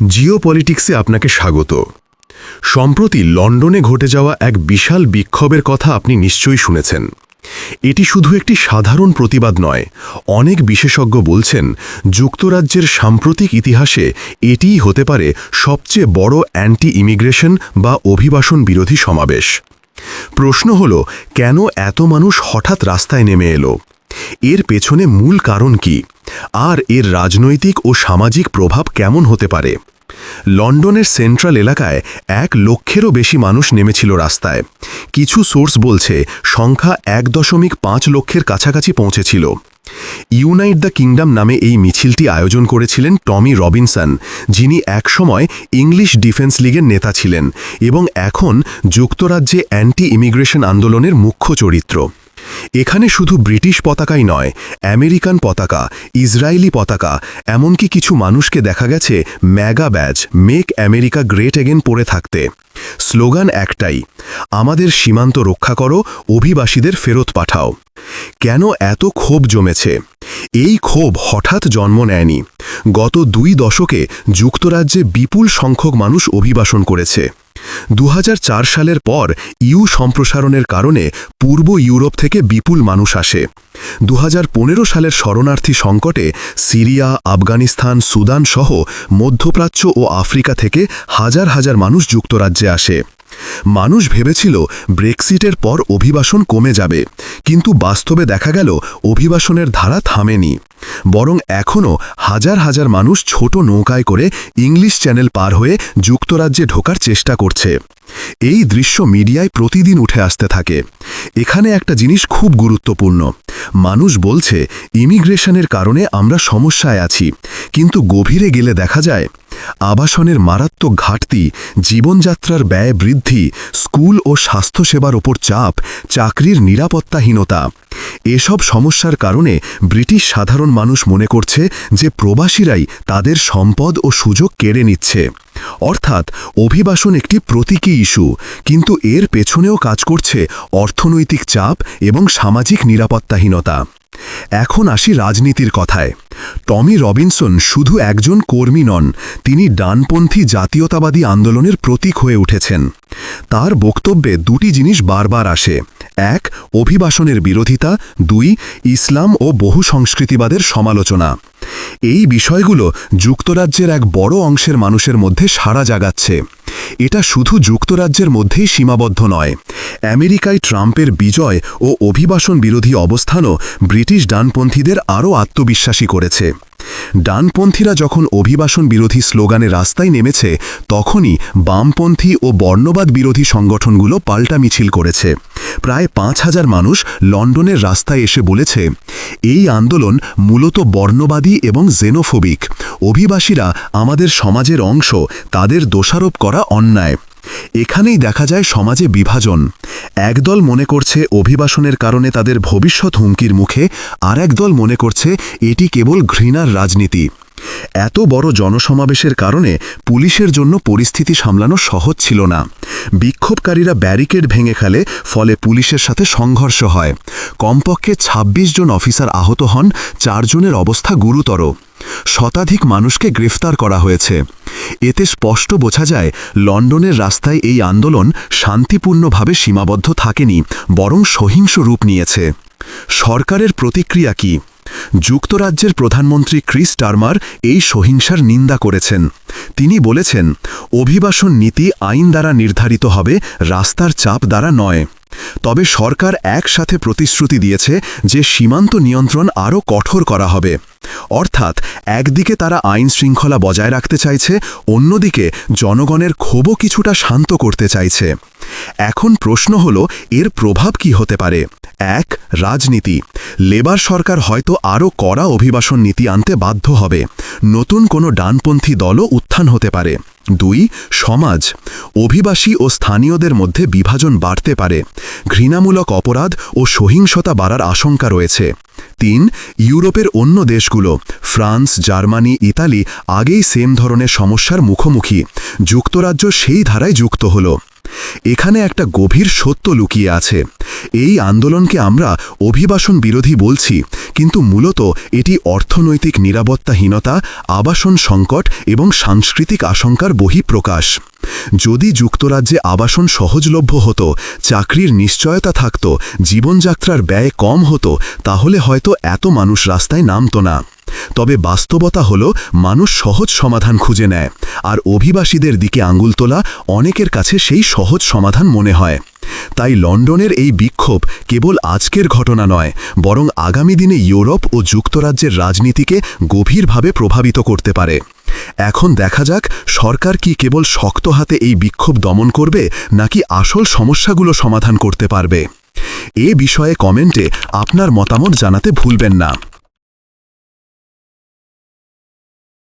জিও পলিটিক্সে আপনাকে স্বাগত। সম্প্রতি লন্ডনে ঘটে যাওয়া এক বিশাল বিক্ষোভের কথা আপনি নিশ্চয়ই শুনেছেন। এটি শুধু একটি সাধারণ প্রতিবাদ নয়, অনেক বিশেষজ্ঞ বলছেন যুক্তরাজ্যের সাম্প্রতিক ইতিহাসে এটিই হতে পারে সবচেয়ে বড় অ্যান্টি ইমিগ্রেশন বা অভিবাসন বিরোধী সমাবেশ। প্রশ্ন হল, কেন এত মানুষ হঠাৎ রাস্তায় নেমে এলো? এর পেছনে মূল কারণ কি? আর এর রাজনৈতিক ও সামাজিক প্রভাব কেমন হতে পারে? লন্ডনের সেন্ট্রাল এলাকায় এক লক্ষেরও বেশি মানুষ নেমেছিল রাস্তায়। কিছু সোর্স বলছে, সংখ্যা এক দশমিক পাঁচ লক্ষের কাছাকাছি পৌঁছেছিল। ইউনাইট দ্য কিংডম নামে এই মিছিলটি আয়োজন করেছিলেন টমি রবিনসন, যিনি একসময় ইংলিশ ডিফেন্স লিগের নেতা ছিলেন এবং এখন যুক্তরাজ্যে অ্যান্টি ইমিগ্রেশন আন্দোলনের মুখ্য চরিত্র। এখানে শুধু ব্রিটিশ পতাকাই নয়, আমেরিকান পতাকা, ইসরায়েলি পতাকা, এমনকি কিছু মানুষকে দেখা গেছে MAGA badge, make America great again পরে থাকতে। স্লোগান একটাই, আমাদের সীমান্ত রক্ষা করো, অভিবাসীদের ফেরত পাঠাও। কেন এত ক্ষোভ জমেছে? এই ক্ষোভ হঠাৎ জন্ম নেয়নি। গত দুই দশকে যুক্তরাজ্যে বিপুল সংখ্যক মানুষ অভিবাসন করেছে। দু হাজার চার সালের পর ইউ সম্প্রসারণের কারণে পূর্ব ইউরোপ থেকে বিপুল মানুষ আসে। দু হাজার পনেরো সালের শরণার্থী সংকটে সিরিয়া, আফগানিস্তান, সুদান সহ মধ্যপ্রাচ্য ও আফ্রিকা থেকে হাজার হাজার মানুষ যুক্তরাজ্যে আসে। মানুষ ভেবেছিল ব্রেক্সিটের পর অভিবাসন কমে যাবে, কিন্তু বাস্তবে দেখা গেল অভিবাসনের ধারা থামেনি। বরং এখনও হাজার হাজার মানুষ ছোট নৌকায় করে ইংলিশ চ্যানেল পার হয়ে যুক্তরাজ্যে ঢোকার চেষ্টা করছে। এই দৃশ্য মিডিয়ায় প্রতিদিন উঠে আসতে থাকে। এখানে একটা জিনিস খুব গুরুত্বপূর্ণ। মানুষ বলছে, ইমিগ্রেশনের কারণে আমরা সমস্যায় আছি, কিন্তু গভীরে গেলে দেখা যায় আবাসনের মারাত্মক ঘাটতি, জীবনযাত্রার ব্যয় বৃদ্ধি, স্কুল ও স্বাস্থ্যসেবার ওপর চাপ, চাকরির নিরাপত্তাহীনতা। এসব সমস্যার কারণে ব্রিটিশ সাধারণ মানুষ মনে করছে যে প্রবাসীরাই তাদের সম্পদ ও সুযোগ কেড়ে নিচ্ছে। অর্থাৎ অভিবাসন একটি প্রতীকী ইস্যু, কিন্তু এর পেছনেও কাজ করছে অর্থনৈতিক চাপ এবং সামাজিক নিরাপত্তাহীনতা। এখন আসি রাজনীতির কথায়। টমি রবিনসন শুধু একজন কর্মী নন, তিনি ডানপন্থী জাতীয়তাবাদী আন্দোলনের প্রতীক হয়ে উঠেছেন। তার বক্তব্যে দুটি জিনিস বারবার আসে। এক, অভিবাসনের বিরোধিতা। দুই, ইসলাম ও বহু সংস্কৃতিবাদের সমালোচনা। এই বিষয়গুলো যুক্তরাজ্যের এক বড় অংশের মানুষের মধ্যে সাড়া জাগাচ্ছে। এটা শুধু যুক্তরাজ্যের মধ্যেই সীমাবদ্ধ নয়। আমেরিকায় ট্রাম্পের বিজয় ও অভিবাসন বিরোধী অবস্থানও ব্রিটিশ ডানপন্থীদের আরও আত্মবিশ্বাসী করেছে। ডানপন্থীরা যখন অভিবাসন বিরোধী স্লোগানে রাস্তায় নেমেছে, তখনই বামপন্থী ও বর্ণবাদ বিরোধী সংগঠনগুলো পাল্টা মিছিল করেছে। প্রায় পাঁচ হাজার মানুষ লন্ডনের রাস্তায় এসে বলেছে, এই আন্দোলন মূলত বর্ণবাদী এবং জেনোফোবিক। অভিবাসীরা আমাদের সমাজের অংশ, তাদের দোষারোপ করা অন্যায়। এখানেই দেখা যায় সমাজে বিভাজন। একদল মনে করছে অভিবাসনের কারণে তাদের ভবিষ্যৎ হুমকির মুখে আর একদল মনে করছে এটি কেবল ঘৃণার রাজনীতি। এত বড় জনসমাবেশের কারণে পুলিশের জন্য পরিস্থিতি সামলানো সহজ ছিল না। বিক্ষোভকারীরা ব্যারিকেড ভেঙে ফেলে, ফলে পুলিশের সাথে সংঘর্ষ হয়। কমপক্ষে ২৬ জন অফিসার আহত হন চারজনের অবস্থা গুরুতর। শতাধিক মানুষকে গ্রেফতার করা হয়েছে। এতে স্পষ্ট বোঝা যায়, লন্ডনের রাস্তায় এই আন্দোলন শান্তিপূর্ণভাবে সীমাবদ্ধ থাকেনি, বরং সহিংস রূপ নিয়েছে। সরকারের প্রতিক্রিয়া কি? যুক্তরাজ্যের প্রধানমন্ত্রী ক্রিস টার্মার এই সহিংসার নিন্দা করেছেন। তিনি বলেছেন, অভিবাসন নীতি আইন দ্বারা নির্ধারিত হবে, রাস্তার চাপ দ্বারা নয়। তবে সরকার একসাথে প্রতিশ্রুতি দিয়েছে যে সীমান্ত নিয়ন্ত্রণ আরও কঠোর করা হবে। অর্থাৎ একদিকে তারা আইন শৃঙ্খলা বজায় রাখতে চাইছে, অন্যদিকে জনগণের ক্ষোভও কিছুটা শান্ত করতে চাইছে। এখন প্রশ্ন হল, এর প্রভাব কি হতে পারে? এক, রাজনীতি। লেবার সরকার হয়তো আরও কড়া অভিবাসন নীতি আনতে বাধ্য হবে। নতুন কোনো ডানপন্থী দলও উত্থান হতে পারে। দুই, সমাজ। অভিবাসী ও স্থানীয়দের মধ্যে বিভাজন বাড়তে পারে। ঘৃণামূলক অপরাধ ও সহিংসতা বাড়ার আশঙ্কা রয়েছে। তিন, ইউরোপের অন্য দেশগুলো, ফ্রান্স, জার্মানি, ইতালি, আগেই সেম ধরনের সমস্যার মুখোমুখি। যুক্তরাজ্য সেই ধারায় যুক্ত হল। এখানে একটা গভীর সত্য লুকিয়ে আছে। এই আন্দোলনকে আমরা অভিবাসন বিরোধী বলছি, কিন্তু মূলত এটি অর্থনৈতিক নিরাপত্তাহীনতা, আবাসন সংকট এবং সাংস্কৃতিক আশঙ্কার বহিঃপ্রকাশ। যদি যুক্তরাজ্যে আবাসন সহজলভ্য হতো, চাকরির নিশ্চয়তা থাকত, জীবনযাত্রার ব্যয় কম হতো, তাহলে হয়তো এত মানুষ রাস্তায় নামতো না। তবে বাস্তবতা হল, মানুষ সহজ সমাধান খুঁজে নেয়, আর অভিবাসীদের দিকে আঙ্গুল তোলা অনেকের কাছে সেই সহজ সমাধান মনে হয়। তাই লন্ডনের এই বিক্ষোভ কেবল আজকের ঘটনা নয়, বরং আগামী দিনে ইউরোপ ও যুক্তরাজ্যের রাজনীতিকে গভীরভাবে প্রভাবিত করতে পারে। এখন দেখা যাক, সরকার কি কেবল শক্ত হাতে এই বিক্ষোভ দমন করবে, নাকি আসল সমস্যাগুলো সমাধান করতে পারবে? এ বিষয়ে কমেন্টে আপনার মতামত জানাতে ভুলবেন না।